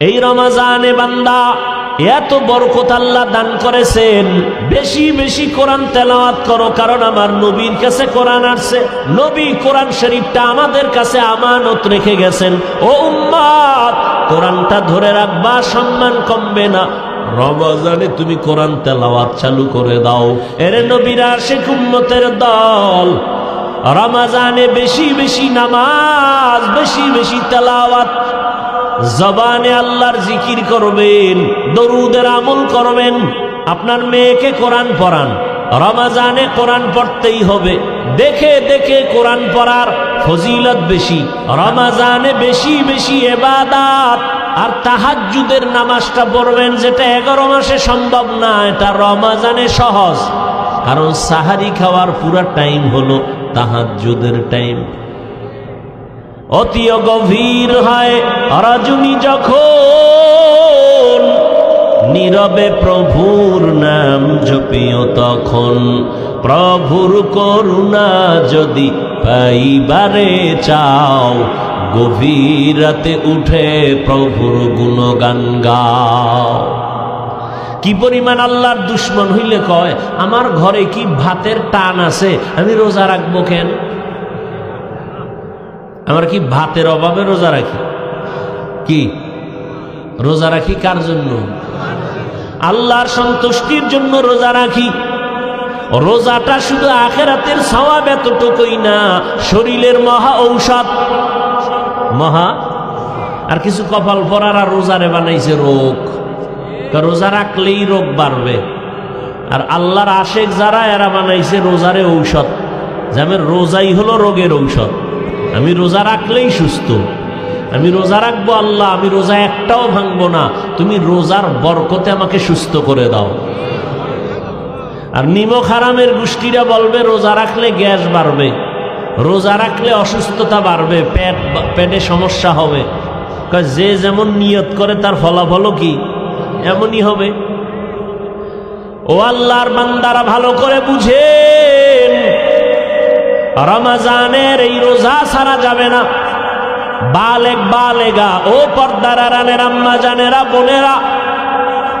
এই রমাজানে বান্দা, এত বরকত আল্লাহ দান করেছেন। বেশি বেশি কোরআন তেলাওয়াত করো, কারণ আমার নবীর কাছে কোরআন আসছে। নবী কোরআন শরীফটা আমাদের কাছে আমানত রেখে গেছেন। ও উম্মাদ, কোরআনটা ধরে রাখবা, সম্মান কমবে না। রমাজানে তুমি কোরআন তেলাওয়াত চালু করে দাও। এরে নবীরা শেখ উম্মতের দল, রমাজানে বেশি বেশি নামাজ, বেশি বেশি তেলাওয়াত। জবানে আল্লাহর জিকির করবেন, দরুদের আমল করবেন। আপনার মেয়েকে কোরআন পড়ান, রমাজানে কোরআন পড়তেই হবে। দেখে দেখে কোরআন পড়ার ফজিলত বেশি, রমাজানে বেশি বেশি এবাদাত। আর তাহাজ্জুদের নামাজটা পড়বেন যেটা এগারো মাসে সম্ভব না, এটা রমাজানে সহজ। কারণ সাহারি খাওয়ার পুরা টাইম হলো তাহাজ্জুদের টাইম। অতীয় গভীর হয় রজনী যখন নীরবে প্রভুর নাম জপিও তখন, প্রভুর করুণা যদি পাইবারে চাও গভীর রাতে উঠে প্রভুর গুণগান গাও। কি পরিমাণ আল্লাহর দুশ্মন হইলে কয়, আমার ঘরে কি ভাতের টান আছে? আমি রোজা রাখব কেন? আমরা কি ভাতের অভাবে রোজা রাখি? কি? রোজা রাখি কার জন্য? আল্লাহর সন্তুষ্টির জন্য রোজা রাখি। রোজাটা শুধু আখেরাতের সওয়াব এতটুকুই না, শরীরের মহা ঔষধ। মহা? আর কিছু কপাল পরার রোজারে বানাইছে রোগ। রোজা রাখলেই রোগ বাড়বে। আর আল্লাহর আশেক যারা, এরা বানাইছে রোজারে ঔষধ। যেমন রোজাই হলো রোগের ঔষধ। আমি রোজা রাখলেই সুস্থ। আমি রোজা রাখব আল্লাহ, আমি রোজা একটাও ভাঙবো না। তুমি রোজার বরকতে আমাকে সুস্থ করে দাও। আর নিমক হারামের গোষ্ঠীরা বলবে, রোজা রাখলে গ্যাস বাড়বে। রোজা রাখলে অসুস্থতা বাড়বে, পেট, পেটে সমস্যা হবে। যে যেমন নিয়ত করে, তার ফলাফলও কি? এমনই হবে। ও আল্লাহর বান্দারা ভালো করে বুঝেন রমাজানের এই রোজা সারা যাবে না। বালেক বালেগা, ও পর্দার জানেরা বোনেরা,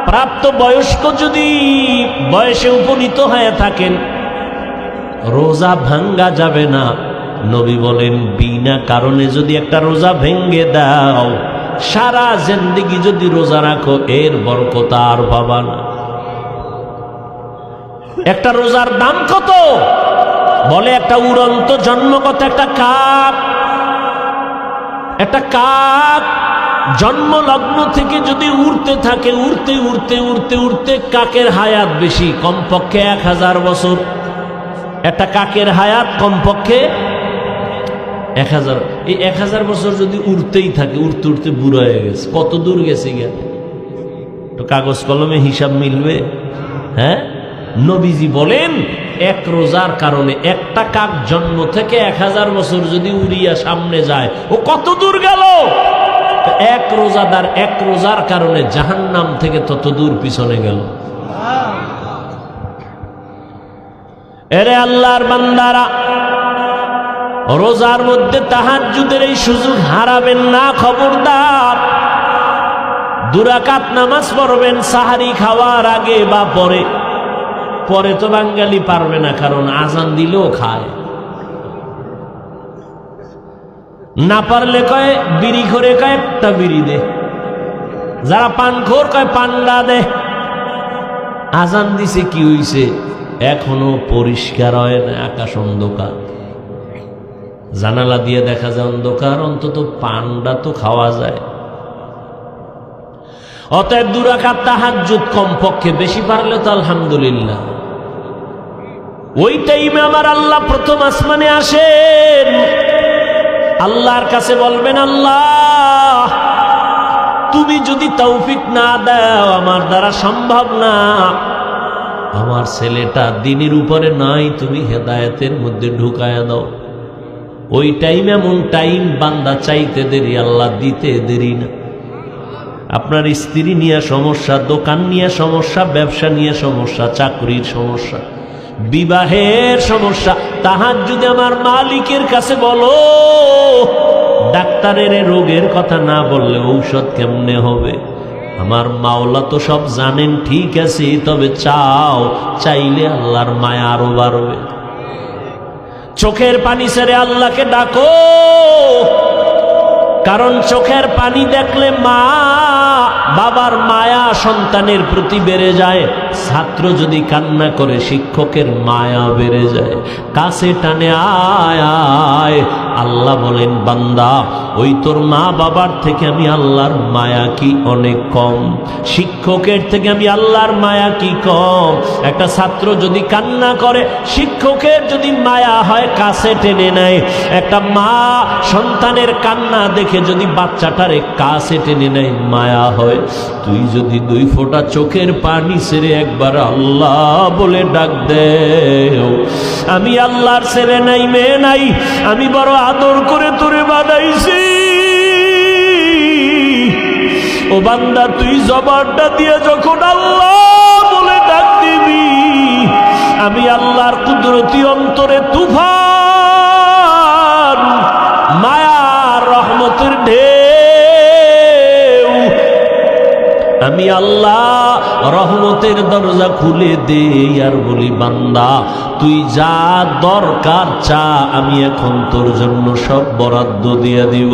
প্রাপ্ত বয়স্ক যদি বয়সে উপনীত হয়ে থাকেন, রোজা ভাঙ্গা যাবে না। নবী বলেন, বিনা কারণে যদি একটা রোজা ভেঙ্গে দাও, সারা জিন্দিগি যদি রোজা রাখো, এর বরকত আর পাবা না। একটা রোজার দাম কত? বলে একটা উড়ন্ত জন্মগত একটা কাক একটা কাক জন্ম লগ্ন থেকে যদি উড়তে থাকে, উড়তে উড়তে উড়তে উড়তে কাকের হায়াত বেশি, কমপক্ষে এক হাজার বছর। একটা কাকের হায়াত কমপক্ষে এক হাজার। এই এক হাজার বছর যদি উড়তেই থাকে, উড়তে উড়তে বুড়ো হয়ে গেছে। কত দূর গেছে গিয়া? তো কাগজ কলমে হিসাব মিলবে হ্যাঁ? নবীজি বলেন এক রোজার কারণে একটা কাক জন্ম থেকে এক হাজার বছর যদি উড়িয়া সামনে যায়, ও কত দূর গেল? এক রোজাদার এক রোজার কারণে জাহান্নাম থেকে তত দূর পিছনে গেল। এরে আল্লাহর বান্দারা, রোজার মধ্যে তাহাজ্জুদের এই সুযোগ হারাবেন না, খবরদার। দুরাকাত নামাজ পড়বেন, সাহারি খাওয়ার আগে বা পরে। পরে তো বাঙালি পারবে না, কারণ আজান দিলেও খায়। না পারলে কয়, বিড়ি করে কয়, একটা বিড়ি দে। যারা পান খোর কয়, পান্ডা দে। আজান দিছে কি হইছে? এখনও পরিষ্কার হয় না, আকাশ অন্ধকার। জানালা দিয়ে দেখা যায় অন্ধকার, অন্তত পান্ডা তো খাওয়া যায়। অতএব দুরাকাত তাহাজ্জুদ কমপক্ষে বেশি পারলে তো আলহামদুলিল্লাহ। ওই টাইমে আমার আল্লাহ প্রথম আসমানে আসেন। আল্লাহর কাছে বলবেন, আল্লাহ, তুমি যদি তৌফিক না দাও, আমার দ্বারা সম্ভব না। আমার ছেলেটা দিনের উপরে নাই, তুমি হেদায়েতের মধ্যে ঢুকায়া দাও। ওই টাইম এমন টাইম বান্দা চাইতে দেরি, আল্লাহ দিতে দেরি না। আপনার স্ত্রী নিয়ে সমস্যা, দোকান নিয়ে সমস্যা, ব্যবসা নিয়ে সমস্যা, চাকরির সমস্যা। বিবাহের সমস্যা। তাহার যদি আমার মালিকের কাছে বলো, ডাক্তারের রোগের কথা না বললে ঔষধ কেমনে হবে? আমার মাওলা তো সব জানেন, ঠিক আছে, তবে চাও, চাইলে আল্লাহর মায়া আরও বাড়বে। চোখের পানি ছেড়ে আল্লাহকে ডাকো, কারণ চোখের পানি দেখলে মা বাবার মায়া সন্তানের প্রতি বেড়ে যায়, ছাত্র যদি কান্না করে শিক্ষকের মায়া বেড়ে যায়, কাছে টানে আয় আয় আল্লাহ বলেন, বান্দা, ওই তোর মা বাবার থেকে আমি আল্লাহর মায়া কি অনেক কম? শিক্ষকের থেকে আমি আল্লাহর মায়া কি কম? একটা ছাত্র যদি কান্না করে, শিক্ষকের যদি মায়া হয়, কাছে টেনে নেয়। একটা মা সন্তানের কান্না দেখে যদি বাচ্চাটারে কাছে টেনে নেয়, মায়া হয়। তুই যদি দুই ফোঁটা চোখের পানি ছেড়ে একবার আল্লাহ বলে ডাক দে আমি আল্লাহর সেরে নাই, মেয়ে নাই। আমি বড় আদর করে তোরে বানাইছি ও বান্দা, তুই জবানটা দিয়ে যখন আল্লাহ বলে ডাক দিবি, আমি আল্লাহর কুদরতি অন্তরে তুফান আমি আল্লাহ রহমতের দরজা খুলে দেই আর বলি, বান্দা, তুই যা দরকার চা, আমি এখন তোর জন্য সব বরাদ্দ দিয়ে দিব।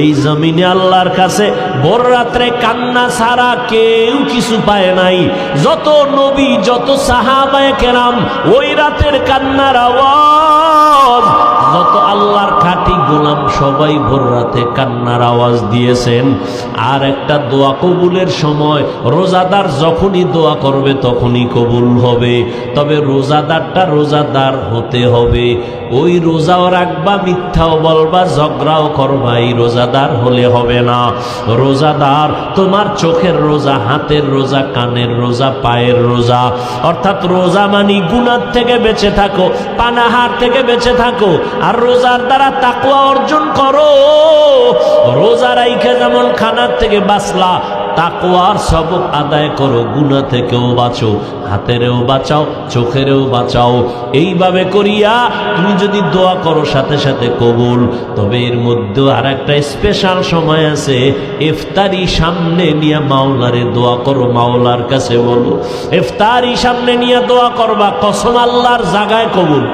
এই জমিনে আল্লাহর কাছে ভোর রাত্রে কান্না ছাড়া কেউ কিছু পায় নাই। যত নবী, যত সাহাবায় কেরাম, ওই রাতের কান্নার আওয়াজ, যত আল্লাহর খাঁটি গোলাম সবাই ভোর রাতে কান্নার আওয়াজ দিয়েছেন। আর একটা দোয়া কবুলের সময়, রোজাদার যখনই দোয়া করবে তখনই কবুল হবে। তবে রোজাদারটা রোজাদার হতে হবে। ওই রোজাও রাখবা, মিথ্যাও বলবা, ঝগড়াও করবা, এই রোজাদার হলে হবে না। রোজাদার তোমার চোখের রোজা, হাতের রোজা, কানের রোজা, পায়ের রোজা। অর্থাৎ রোজা মানি গুনার থেকে বেঁচে থাকো, পানাহার থেকে বেঁচে থাকো। আর রোজার দ্বারা তাকুয়া অর্জন করো। রোজা রাইখে যেমন খানার থেকে বাঁচলা তাকুয়ার সবক আদায় করো। গুণা থেকেও বাঁচো, হাতেরেও বাঁচাও, চোখেরও বাঁচাও। এইভাবে করিয়া তুমি যদি দোয়া করো সাথে সাথে কবুল। তবে এর মধ্যেও আর একটা স্পেশাল সময় আছে। ইফতারি সামনে নিয়ে মাওলারে দোয়া করো, মাওলার কাছে বলো। ইফতারি সামনে নিয়ে দোয়া করবা, কসম আল্লাহর জাগায় কবুল।